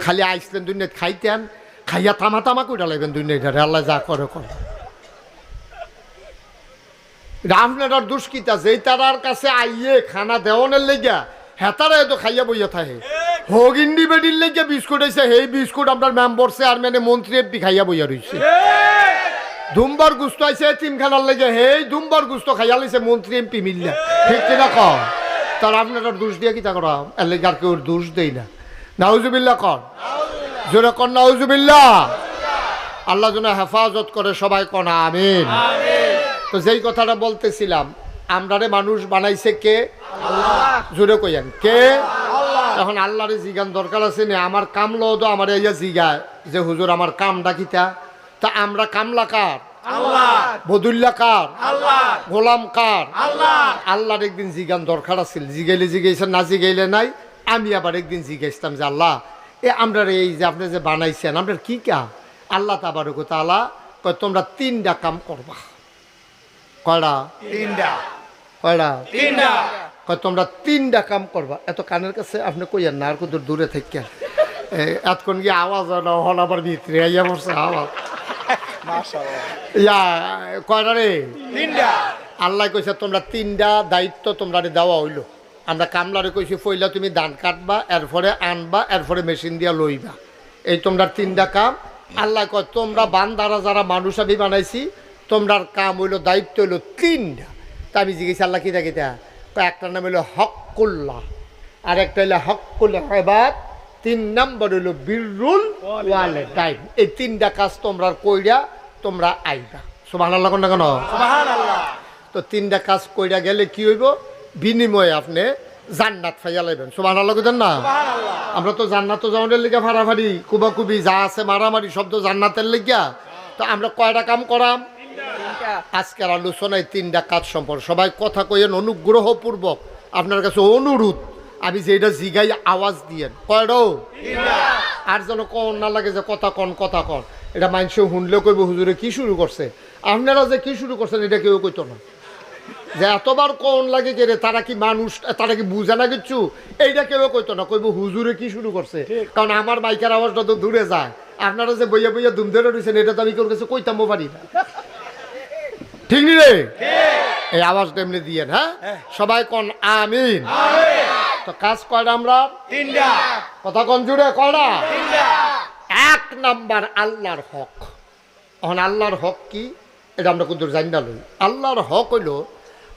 খালি আইসলেন দুনিয়াত খাইতেন খাইয়া তামা তামা কইরা লাগবেন দুনিয়াটারে আল্লাহ যা করে করে। আপনার দুষ্কিতা, যেই তারার কাছে আইয়ে খানা দেওয়ানের লেগা হেতারা এত খাইয়া বইয়া থাকে। হোক, ইন্ডিপেন্ডেন্ট লেগে বিস্কুট আইছে সেই বিস্কুট আপনার মেম্বার, চেয়ারম্যানে, মন্ত্রী, এমপি খাইয়া বইয়া রইছে। দুম্বার গুস্ত আইছে তিনখানার লেগে হেই, দুম্বার গুস্ত খাইয়া লাইছে, মন্ত্রী, এমপি মিললে। ঠিক কিনা কর? তার আপনার দোষ দিয়ে কি তা করা? এর লেগে আর কেউ দোষ দেই না। নাউজুবিল্লা কর জোরে কর নাউজুবিল্লা আল্লাহ যেন হেফাজত করে সবাই কনা আমিন। তো যেই কথাটা বলতেছিলাম আমরারে মানুষ বানাইছে কে? জোরে কইয়ান কে? এখন আল্লাহরে জিগান দরকার আছে না আমার কাম তো আমার ইয়া জিগায় যে হুজুর আমার কাম ডাকিতা তা আমরা কামলা কার? বদুল্লা কার? গোলাম কার? আল্লাহর একদিন জিগান দরকার আছিল জিগাইলে জিগাইছেন না জিগাইলে নাই আমি আবার একদিন জিগাইছিলাম যে আল্লাহ এ আমরা এই যে আপনি যে বানাইছেন আপনার কি কাম আল্লাহ তাবারক তালা কয় তোমরা তিনটা কাম করবা। কয়টা? তিনটা। কয়টা? তিনটা। কয় তোমরা তিনটা কাম করবা। এত কানের কাছে আপনি কইয়েন না আর কত দূরে থেকে। এতক্ষণ গিয়ে আওয়াজ না হল আবার ভিতরে আইয়া পড়ছে আওয়াজ। ইয়া কয়টা রে? তিনটা। আল্লাহ কইছে তোমরা তিনটা দায়িত্ব তোমরা দেওয়া হইল। আমরা কামলারে কইছি ফইলা তুমি ধান কাটবা এরপরে আনবা এরপরে মেশিন দিয়া লইবা। এই তোমরা তিনটা কাম। আল্লাহ কয় তোমরা বান্দারা যারা মানুষ আমি বানাইছি তোমরার কাম হইল দায়িত্ব হইল তিনটা। তা আমি জিজ্ঞেস আল্লাহ কিতা কয় একটার নাম হইল হকুল্লাহ আর একটা হইল হকুল হেবাদ তিন নম্বর হইল বিরুল ওয়ালে টাইম এই তিনটা কাজ তোমরা কইরা তোমরা আইবা। সুবাহ আল্লাহ কোন না কেন? তো তিনটা কাজ কইরা গেলে কি হইব? বিনিময়ে আপনি জান্নাত ফাইয়া লাইবেন। সুবাহ আল্লাহ কইতেন না? আমরা তো জান্নাত জাউনের লিগা ফাড়াফাড়ি কুবাকুবি যা আছে মারামারি শব্দ জান্নাতের লিগা। তো আমরা কয়টা কাম করাম? আজকের আলোচনায় তিনটা কাজ সম্পর্ক সবাই কথা কইয়েন অনুগ্রহপূর্বক। আপনার কাছে অনুরোধ আমি যেটা জিগাই আওয়াজ দিয়েন। কয়টাও আর যেন কন না লাগে যে কথা কন কথা কন। এটা মানুষ শুনলেও কইব হুজুরে কি শুরু করছে? আপনারা যে কি শুরু করছেন এটা কেউ কইতো না। যে এতবার কোন লাগে রে তারা কি মানুষ তারা কি বুঝে না কিচ্ছু? এইটা কেউ কইতো না কইব হুজুরে কি শুরু করছে? কারণ আমার মাইকের আওয়াজটা তো দূরে যায়। আপনারা যে বইয়া বইয়া দুম ধরে রয়েছেন এটা তো আমি কেউ কাছে কইতামও পারি না। ঠিক নি রে? এই আওয়াজটা এমনি দিয়ে হ্যাঁ? সবাই কোন আমিন? তো কাজ কয়টা আমরা? তিনটা। কথা কোন জুড়ে কয়টা? এক নাম্বার আল্লাহর হক। এখন আল্লাহর হক কি? এটা আমরা কিন্তু জানি না লই। আল্লাহর হক হইল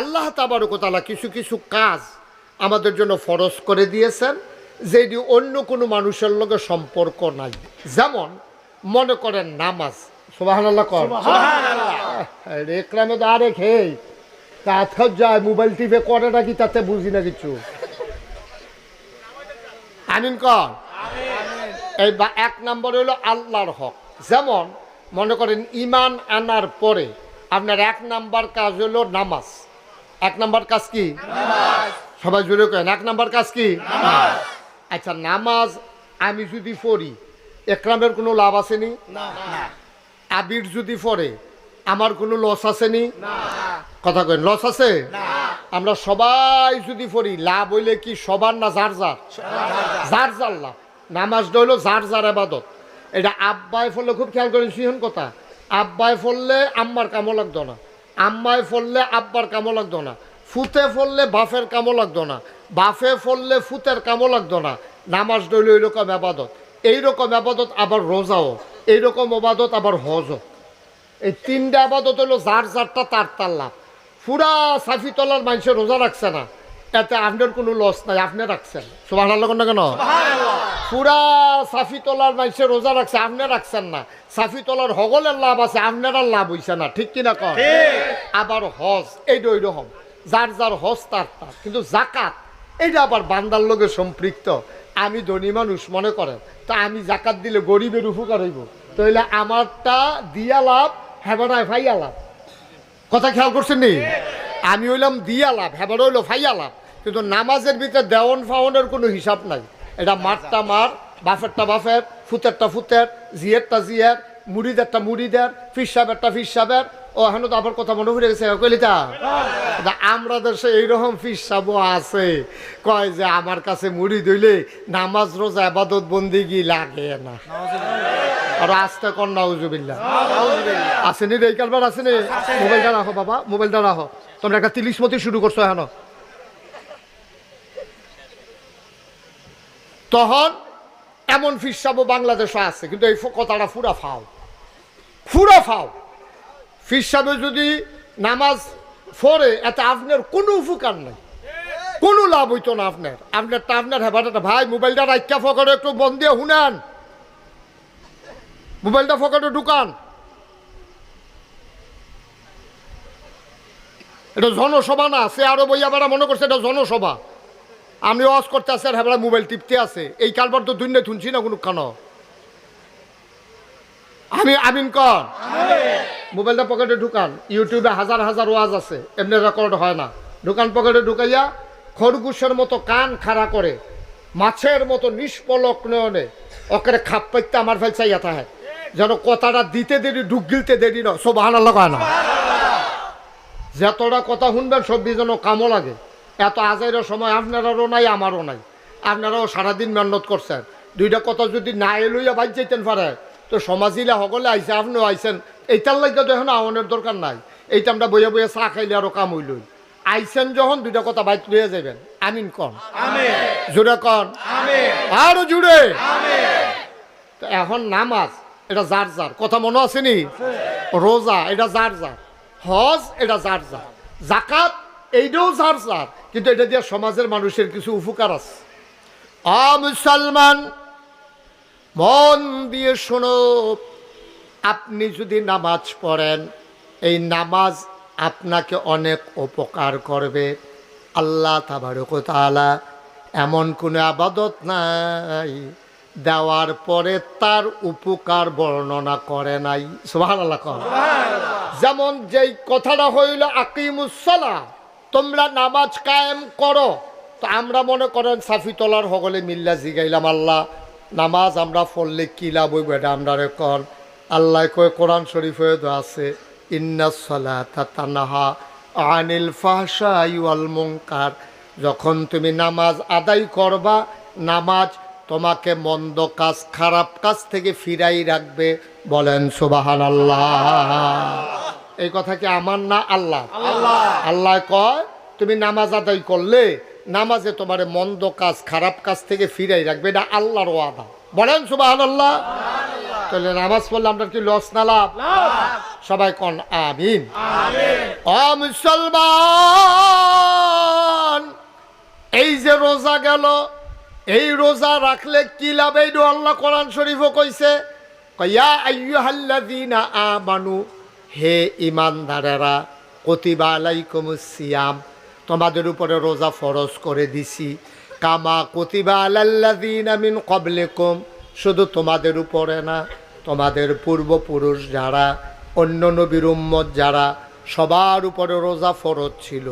আল্লাহ তাবারকতালা কিছু কিছু কাজ আমাদের জন্য ফরজ করে দিয়েছেন যেটি অন্য কোনো মানুষের লগে সম্পর্ক নাই। যেমন মনে করেন নামাজ। সুবাহ কর। সুবহানাল্লাহ। রেকলামে তো আরে খেয়ে তা যায় মোবাইল করে নাকি তাতে বুঝি না কিছু? আমিন কর। এই বা এক নম্বর হলো আল্লাহর হক। যেমন মনে করেন ইমান আনার পরে আপনার এক নাম্বার কাজ হলো নামাজ। এক নাম্বার কাজ কি? সবাই জুড়ে কেন এক নাম্বার কাজ কি? আচ্ছা নামাজ আমি যদি পড়ি একরামের কোনো লাভ আসেনি? আবির যদি পড়ে আমার কোনো লস আসেনি? কথা কেন লস আছে? আমরা সবাই যদি পড়ি লাভ হইলে কি সবার না যার যার? যার যার। লাভ। নামাজটা হইল যার যার আবাদত। এটা আব্বায় ফললে খুব খেয়াল করেন সিহন কথা। আব্বায় ফললে আম্মার কামও লাগতো না। আম্মায় ফললে আব্বার কামো লাগতো না, ফুতে ফললে বাফের কামো লাগতো না বাফে ফললে ফুতের কামো লাগতো না, নামাজ ডইল এইরকম আবাদত এইরকম আবাদত আবার রোজাও, এইরকম আবাদত আবার হজও। এই তিনটা আবাদত হলো যার যারটা তার তার লাভ। পুরা সাফি তলার মানুষের রোজা রাখছে না। এতে আপনার কোনো লস নাই আপনি রাখছেন। সুবাহ না কেন? পুরা সাফি তলার মানুষের রোজা রাখছে আপনি রাখছেন না। সাফি তলার হগলের লাভ আছে আপনার লাভ হইছে না ঠিক কিনা কর আবার হজ এইটা ওই রকম। যার যার হজ তার তার। কিন্তু জাকাত এইটা আবার বান্দার লোকের সম্পৃক্ত। আমি ধনী মানুষ মনে করেন তা আমি জাকাত দিলে গরিবের উপকার হইব। তাহলে আমারটা দিয়া লাভ হেবানায় ভাইয়া লাভ। কথা খেয়াল করছেন নি? আমি হইলাম দিয়া লাভ হেবার হইল ফাইয়া লাভ কিন্তু নামাজের ভিতরে দেওয়ন ফাওনের কোনো হিসাব নাই। এটা মারটা মার, বাফেরটা বাফের, ফুতেরটা ফুতের, জিয়েরটা জিয়ের, মুড়িদেরটা মুড়িদের ফিসাবেরটা ফিসাবের ও, এখন তো আবার কথা মনে পড়ে গেছে কলিতা আমরা দেশে এইরকম ফিস সাবো আছে। কয় যে আমার কাছে মুড়ি দইলে নামাজ, রোজা, আবাদত, বন্দিগি লাগে না। আর আসতে কর নাউজুবিল্লা আসেনি রে, এই কারবার আসেনি। মোবাইলটা রাখো, বাবা, মোবাইলটা রাখো। তোমরা একটা তিলিশ মতি শুরু করছ এখন। তখন এমন ফিসাবো বাংলাদেশে আছে, কিন্তু এই কথাটা ফুরা ফাও। ফুরা ফাও। ফিসাবে যদি নামাজ পড়ে, এতে আপনার কোনো উপকার নেই। কোনো লাভ হইতো না আপনার। আপনারটা, আপনার হেবাটা ভাই, মোবাইলটা রাখা ফকরে একটু বন্ধ শুনান। মোবাইলটা ফকরে ঢুকান। এটা জনসভা না, সে আরও বইয়া বেড়া মনে করছে এটা জনসভা। আমি ওয়াজ করতে আসি আর হেবড়া মোবাইল টিপতে আছে এই কারবার তো দুনিয়া শুনছি না কোনো কানো আমি আমিন কন মোবাইলটা পকেটে ঢুকান। ইউটিউবে হাজার হাজার ওয়াজ আছে, এমনি রেকর্ড হয় না। ঢুকান পকেটে ঢুকাইয়া খরগোশের মতো কান খাড়া করে, মাছের মতো নিষ্পলক নয়নে ওকে খাপ পাইতে আমার ফেল চাইয়া থাকে যেন কথাটা দিতে দেরি ডুক গিলতে দেরি না সব আনাল্লা কয় না? যতটা কথা শুনবেন সব যেন কামও লাগে। এত আজাইরের সময় আপনারারও নাই আমারও নাই। আপনারাও সারাদিন মেহনত করছেন। দুইটা কথা যদি না এলইয়া বাইর যাইতেন পারে তো সমাজিলা সকলে আইসে আপনিও আইসেন। এইটার লাগে তো এখন আওয়ানের দরকার নাই। এইটা আমরা বইয়া বইয়া চা খাইলে আরও কাম হইলই আইসেন যখন দুইটা কথা বাইক লইয়া যাবেন আমিন কন জোরে কন। আরও জুড়ে তো এখন নামাজ এটা যার যার। কথা মনে আসেনি রোজা, এটা যার যার। হজ, এটা যার যার। জাকাত এইটাও যার যার। কিন্তু এটা দিয়ে সমাজের মানুষের কিছু উপকার আছে। আ মুসলমান, মন দিয়ে শোনো, আপনি যদি নামাজ পড়েন, এই নামাজ আপনাকে অনেক উপকার করবে। আল্লাহ তাবারকতালা এমন কোনো আবাদত নাই। দেওয়ার পরে তার উপকার বর্ণনা করে নাই। সুবহান আল্লাহ যেমন যেই কথাটা হইল আকিমুসলা তোমরা নামাজ কায়েম করো তো আমরা মনে করেন সাফি তোলার হগলে মিল্লা জিগাইলাম আল্লাহ নামাজ আমরা পড়লে কি লাভ হইব এটা আমরা কর আল্লাহ কয় কোরআন শরীফ হয়ে তো আছে ইন্না সলাতা তানাহা আনিল ফাহশা ইউল মুনকার যখন তুমি নামাজ আদায় করবা নামাজ তোমাকে মন্দ কাজ খারাপ কাজ থেকে ফিরাই রাখবে বলেন সুবাহান আল্লাহ এই কথা কি আমার না আল্লাহ? আল্লাহ। কয় তুমি নামাজ আদায় করলে নামাজে তোমার মন্দ কাজ খারাপ কাজ থেকে ফিরাই রাখবে এটা আল্লাহর ওয়াদা। বলেন সুবাহান আল্লাহ। তাহলে নামাজ পড়লে আমরা কি লস না লাভ? সবাই কন আমিন। মুসলমান এই যে রোজা গেল এই রোজা রাখলে কি লাভ? এই আল্লাহ কোরআন শরীফও কইছে। কয়া আইয়ুহাল্লাযীনা আমানু, হে ইমানদারেরা কতিবা আলাইকুমুস সিয়াম, তোমাদের উপরে রোজা ফরজ করে দিছি। কামা কতিবা আলাল্লাযীনা মিন ক্বাবলিকুম, শুধু তোমাদের উপরে না, তোমাদের পূর্বপুরুষ যারা, অন্য নবীর উম্মত যারা, সবার উপরে রোজা ফরজ ছিল।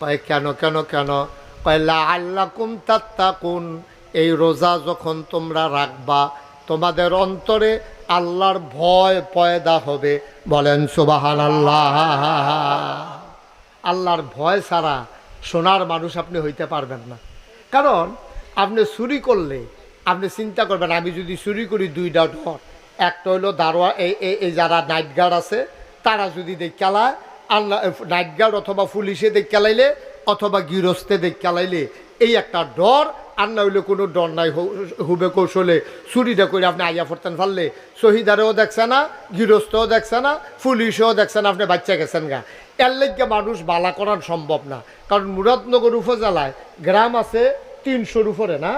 কয়, কেন কেন কেন? কয় লা আল্লাকুম তাত্তাকুন। এই রোজা যখন তোমরা রাখবা, তোমাদের অন্তরে আল্লাহর ভয় পয়দা হবে। বলেন সুবাহান আল্লাহ আল্লাহর ভয় ছাড়া সোনার মানুষ আপনি হইতে পারবেন না। কারণ, আপনি চুরি করলে, আপনি চিন্তা করবেন, আমি যদি চুরি করি দুইটা ডর একটা হইল দারোয়া, এই, এই- যারা নাইট গার্ড আছে, তারা যদি দেখালায় আল্লাহ নাইট গার্ড অথবা পুলিশে দেখালাইলে অথবা গৃহস্থে দেখালাইলে এই একটা ডর আর না হইলে কোনো ডর নাই হুবে কৌশলে চুরিটা করে আপনি আইয়া ফরতেন পারলে শহীদারেও দেখছে না, গৃহস্থও দেখছে না, পুলিশেও দেখছে না, আপনি বাচ্চা গেছেন গা। এর লেগে মানুষ বালা করার সম্ভব না। কারণ মুরাদনগর উপজেলায় গ্রাম আছে তিনশোর উপরে না?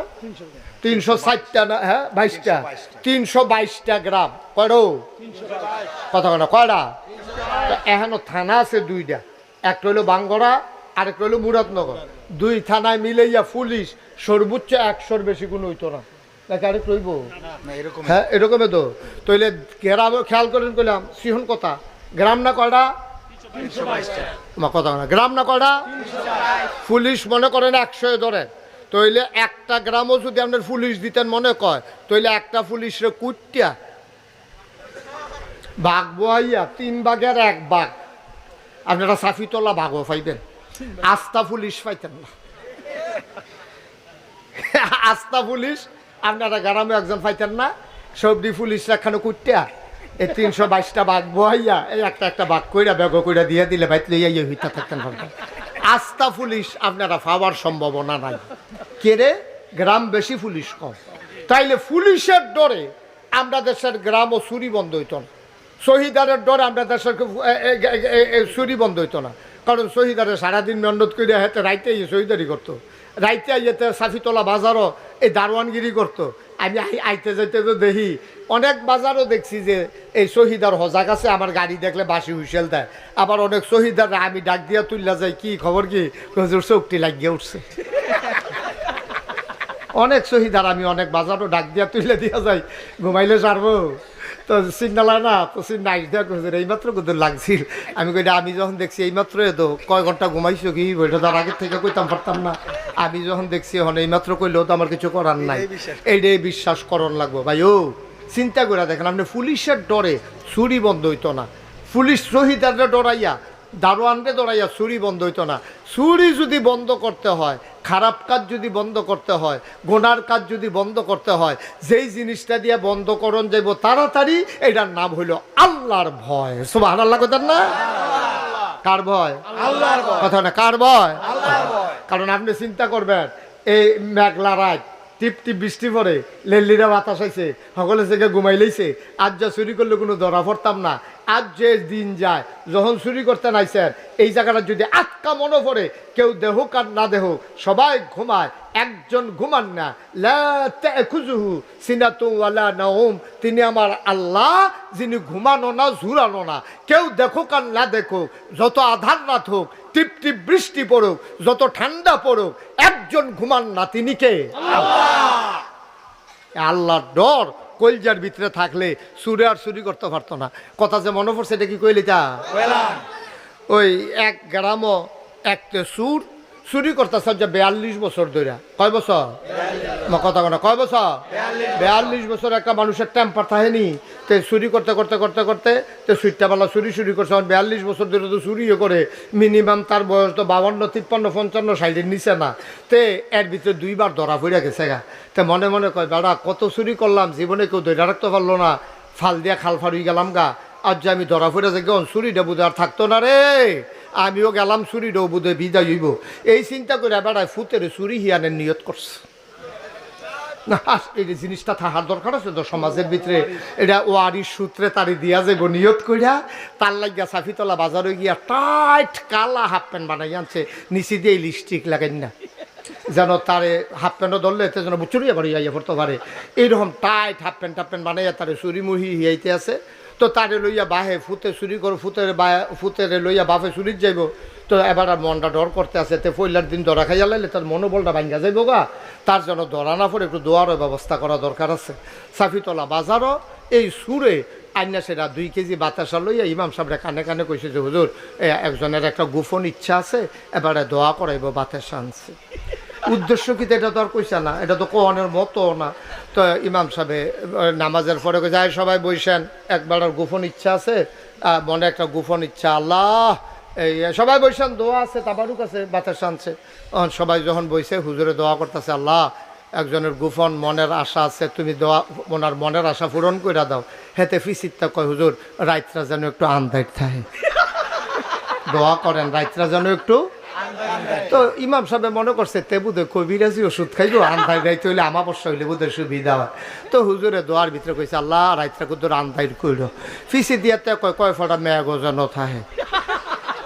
তিনশো ষাটটা না হ্যাঁ বাইশটা। তিনশো বাইশটা গ্রাম। কয়ডো কথা কথা কয়টা এখনও থানা আছে দুইটা। একটা হইল বাঙ্গরা আরেকটা হইল মুরাদনগর। দুই থানায় মিলাইয়া পুলিশ সর্বোচ্চ একশোর বেশি কোনো হইতো না। আরেক রইব? হ্যাঁ এরকমই তো। তইলে গ্রাম খেয়াল করেন কইলাম সিহন কথা। গ্রাম না কয়টা কথা না গ্রাম না কয়টা পুলিশ মনে করেন একশো ধরে। তইলে একটা গ্রামও যদি আপনার পুলিশ দিতেন মনে কয় তইলে একটা পুলিশরে কুটিয়া বাঘ বহাইয়া তিন বাঘের এক বাঘ। আপনারা সাফিতলা বাঘও পাইবেন। আস্থা পুলিশ পাইতেন না। আস্থা পুলিশ আপনারা গ্রামে একজন পাইতেন না সবজি পুলিশ রাখানো কুটিয়া এই তিনশো বাইশটা বাঘ বহাইয়া এই একটা একটা বাঘ কইরা বেগ কইরা দিয়ে দিলে ভাই লইয়া ইয়ে হইতে থাকতেন আস্থা পুলিশ আপনারা পাওয়ার সম্ভাবনা নাই। কেড়ে গ্রাম বেশি পুলিশ কম। তাইলে পুলিশের ডরে আমরা দেশের গ্রাম ও চুরি বন্ধ হইত না। শহীদারের ডরে আমরা দেশের চুরি বন্ধ হইত না। কারণ শহীদারে সারাদিন মেহনত করে হেতে রাইতে ইয়ে শহীদারি করতো। রাইতে আইতে সাফিতলা বাজারও এই দারোয়ানগিরি করতো। আমি আইতে যাইতে তো দেখি, অনেক বাজারও দেখছি যে এই শহীদার হজাক আছে, আমার গাড়ি দেখলে বাসি হুইসেল দেয়। আবার অনেক শহীদার আমি ডাক দিয়া তুললা যাই, কি খবর কি? চোখটি লাগিয়ে উঠছে। অনেক শহীদার আমি অনেক বাজারও ডাক দিয়া তুলে দিয়া যাই, ঘুমাইলে সারবো। তো সিগনাল না তো সিগনাল দেখ হুজুর এইমাত্র কিন্তু লাগছিল? আমি কইটা আমি যখন দেখছি এইমাত্র তো কয় ঘণ্টা ঘুমাইছো কি? বইটা তার আগের থেকে কইতাম পারতাম না। আমি যখন দেখছি এখন এইমাত্র কইলেও তো আমার কিছু করার নাই। এইটাই বিশ্বাস। করণ লাগবো। ভাই ও চিন্তা করে দেখেন আপনি পুলিশের ডরে চুরি বন্ধ হইতো না। পুলিশ শহীদাররা ডরাইয়া দারোয়ানরে ডরাইয়া চুরি বন্ধ হইতো না। চুরি যদি বন্ধ করতে হয় খারাপ কাজ যদি বন্ধ করতে হয় গোনার কাজ যদি বন্ধ করতে হয় যেই জিনিসটা দিয়ে বন্ধ করণ যাইব তাড়াতাড়ি এটার নাম হইল আল্লাহর ভয়। সুবাহ আল্লাহ কথা না? কার ভয়? আল্লাহর কথা না কার ভয়। কারণ আপনি চিন্তা করবেন এই মেঘলা রাত টিপ টিপ বৃষ্টি পড়ে লেল্লিরা বাতাস হয়েছে সকলে থেকে ঘুমাই লইছে আজ যা চুরি করলে কোনো ধরা পড়তাম না। আজ যে দিন যায় যখন চুরি করতে নাইছেন এই জায়গাটা যদি আটকা মনে পড়ে কেউ দেহুক আর না দেহুক সবাই ঘুমায় একজন ঘুমান না। লা তাখুযুহু সিনাতুন ওয়ালা নাউম তিনি আমার আল্লাহ যিনি ঘুমানো না ঝুরানো না। কেউ দেখুক আর না দেখুক যত আধার রাত হোক টিপ টিপ বৃষ্টি পড়ুক যত ঠান্ডা পড়ুক একজন ঘুমান না তিনি কে? আল্লাহর ডর কলজার ভিতরে থাকলে সুরে আর চুরি করতে পারতো না। কথা যে মনে পড়ছে এটা কি কইলি তা? ওই এক গ্রামও এক সুর চুরি করতেছে যে বেয়াল্লিশ বছর ধরে কয় বছর? কথা কয় বছর? বেয়াল্লিশ। বছর একটা মানুষের টেম্পার থাকেনি তে চুরি করতে করতে করতে করতে তো সুইটটাবেলা চুরি চুরি করছে। এখন বিয়াল্লিশ বছর ধরে তো চুরিও করে। মিনিমাম তার বয়স তো বাবান্ন তিপ্পান্ন, পঞ্চান্ন সাইডের নিচে না। তে এর ভিতরে দুইবার ধরা পড়ে গেছে গা। তে মনে মনে কয়, বেড়া, কত চুরি করলাম, জীবনে কেউ ধরে রাখতে পারল না। ফাল দিয়া খাল ফাড়ুই গেলাম গা। আজ যে আমি ধরা পড়ে যাই গন চুরিটা বুধ আর থাকতো না রে। আমিও গেলাম চুরিটাও বুধে বিদায় হইব। এই চিন্তা করে বেড়ায় ফুতের চুরি হিয়ানের নিয়ত করছে। এই যে জিনিসটা থাকার দরকার আছে তো সমাজের ভিতরে, এটা ওয়ারির সূত্রে তারি দিয়া যাইব, নিয়ত কইরা তার লাগিয়া সাফিতলা বাজারে গিয়া টাইট কালা হাফ প্যান্ট বানাই আনছে, নিচে দিয়ে লিপস্টিক লাগাই না। যেন তারে হাফ প্যান্টও ধরলে এতে যেন চুরিয়া বাড়ি যাইয়া পড়তে পারে। এইরকম tight half pant half pant বানাইয়া তারে চুরি মুহি হিয়াইতে আছে। তো তারে লইয়া বাহে ফুতে চুরি করো, ফুতের বা, ফুতেরে লইয়া বাপে চুরির যাইব। তো এবার আর মনটা ডর করতে আছে, তে পয়লার দিন ধরা খাইয়া লাইলে তার মনোবলটা ভাঙ্গা যাইব গা। তার জন্য ধরা না পড়ে একটু দোয়ারও ব্যবস্থা করা দরকার আছে। সাফিতলা বাজারও এই সুরে আইনা সেটা দুই কেজি বাতাসা লইয়া ইমাম সাহেবরা কানে কানে কইছে যে, হুজুর একজনের একটা গোপন ইচ্ছা আছে, এবারে দোয়া করাইব বাতাসা আনছে। উদ্দেশ্য কি এটা তো আর কইছে না, এটা তো কোয়ানের মতো না। তো ইমাম সাহেব নামাজের পরে "আয় সবাই বইসেন, একবার গোপন ইচ্ছা আছে মনে একটা গোপন ইচ্ছা, আল্লাহ এই সবাই বইসেন দোয়া আছে, তাবারুক আছে, বাতাস আনছে। সবাই যখন বইছে, হুজুরে দোয়া করতেছে, আল্লাহ, একজনের গোপন মনের আশা আছে, তুমি দোয়া, ওনার মনের আশা পূরণ করে দাও। হেতে ফিসিরটা কয়, হুজুর, রাইতরা যেন একটু আন্দাইট থাকে। দোয়া করেন, রাইতরা যেন একটু তো ইমাম সাহেব মনে করছে, তে বুধে কবিরাজি ওষুধ খাইব আন্ধাই রাইতে হইলে আমাবস্যা হইলে বুধে সুবিধা হয়। তো হুজুরে দোয়ার ভিতরে কইছে, আল্লাহ, রাইতরা কুদুর আন্ধাইর কইল ফিসি দিয়াতে কয় কয় ফটা মেয়া যেন থাকে।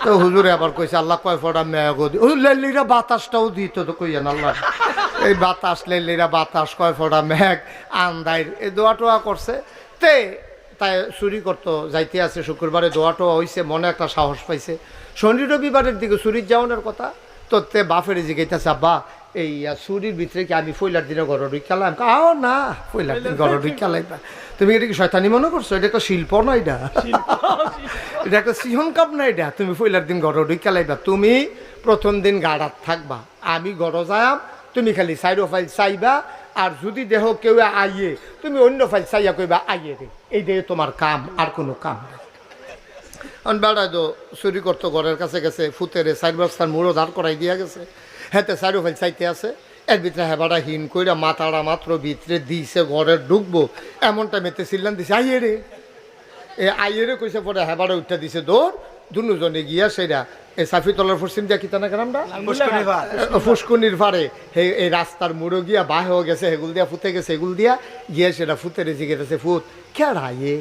তো হুজুরে আবার কইছে, আল্লাহ কয় ফোটা মেয়া গদি ওই লেলিরা বাতাসটাও দিত তো কইয়েন আল্লাহ? এই বাতাস লেলিরা বাতাস, কয় ফোটা মেঘ আন্দাই এই দোয়া টোয়া করছে। তে তাই চুরি করতো, যাইতে আছে, শুক্রবারে দোয়া টোয়া হইছে, মনে একটা সাহস পাইছে। শনি রবিবারের দিকে চুরির যাওয়ানোর কথা। তো তে বাফের জিগাইতেছে, আব্বা এই চুরির ভিতরে কি আমি ফইলার দিনে ঘর ঢুকালাম আও না ফইলার দিন ঘর ঢুকালাইবা তুমি এটা কি শয়তানি মনে করছ? এটা একটা শিল্প না এটা? এটা একটা সিহন কাপ না এটা? তুমি ফইলার দিন ঘর ঢুকালাইবা তুমি প্রথম দিন গাড়াত থাকবা। আমি ঘর যায়াম তুমি খালি সাইডো ফাইল চাইবা আর যদি দেহ কেউ আইয়ে তুমি অন্য ফাইল চাইয়া কইবা আইয়ে রে। এই দিয়ে তোমার কাম আর কোনো কাম নেই। অন বেড়ায় তো চুরি করতো ঘরের কাছে গেছে ফুতেরে চার বস্তার মুড়ো দাঁড় করাই দিয়া গেছে। হেতে চারো ফেল চাইতে আছে। এর ভিতরে হেবাটা হিন কইরা মাথাটা মাত্র ভিতরে দিছে ঘরে ঢুকবো। এমন টাইমেতে চিল্লান দিছে আইয়ে রে। এ আইয়েরে কইছে পরে হেবাটা উঠে দিছে দৌড়। দুজনে গিয়া সেরা এই সাফি তলার পশ্চিম দিয়া কিতানা গ্রামটা ফুসকুনির পারে হে এই রাস্তার মুড়ো গিয়া বাহ হয়ে গেছে হেগুল দিয়া ফুতে গেছে এগুল দিয়া গিয়া সেটা ফুতে রেজি গেছে ফুত কেড়াইয়ে?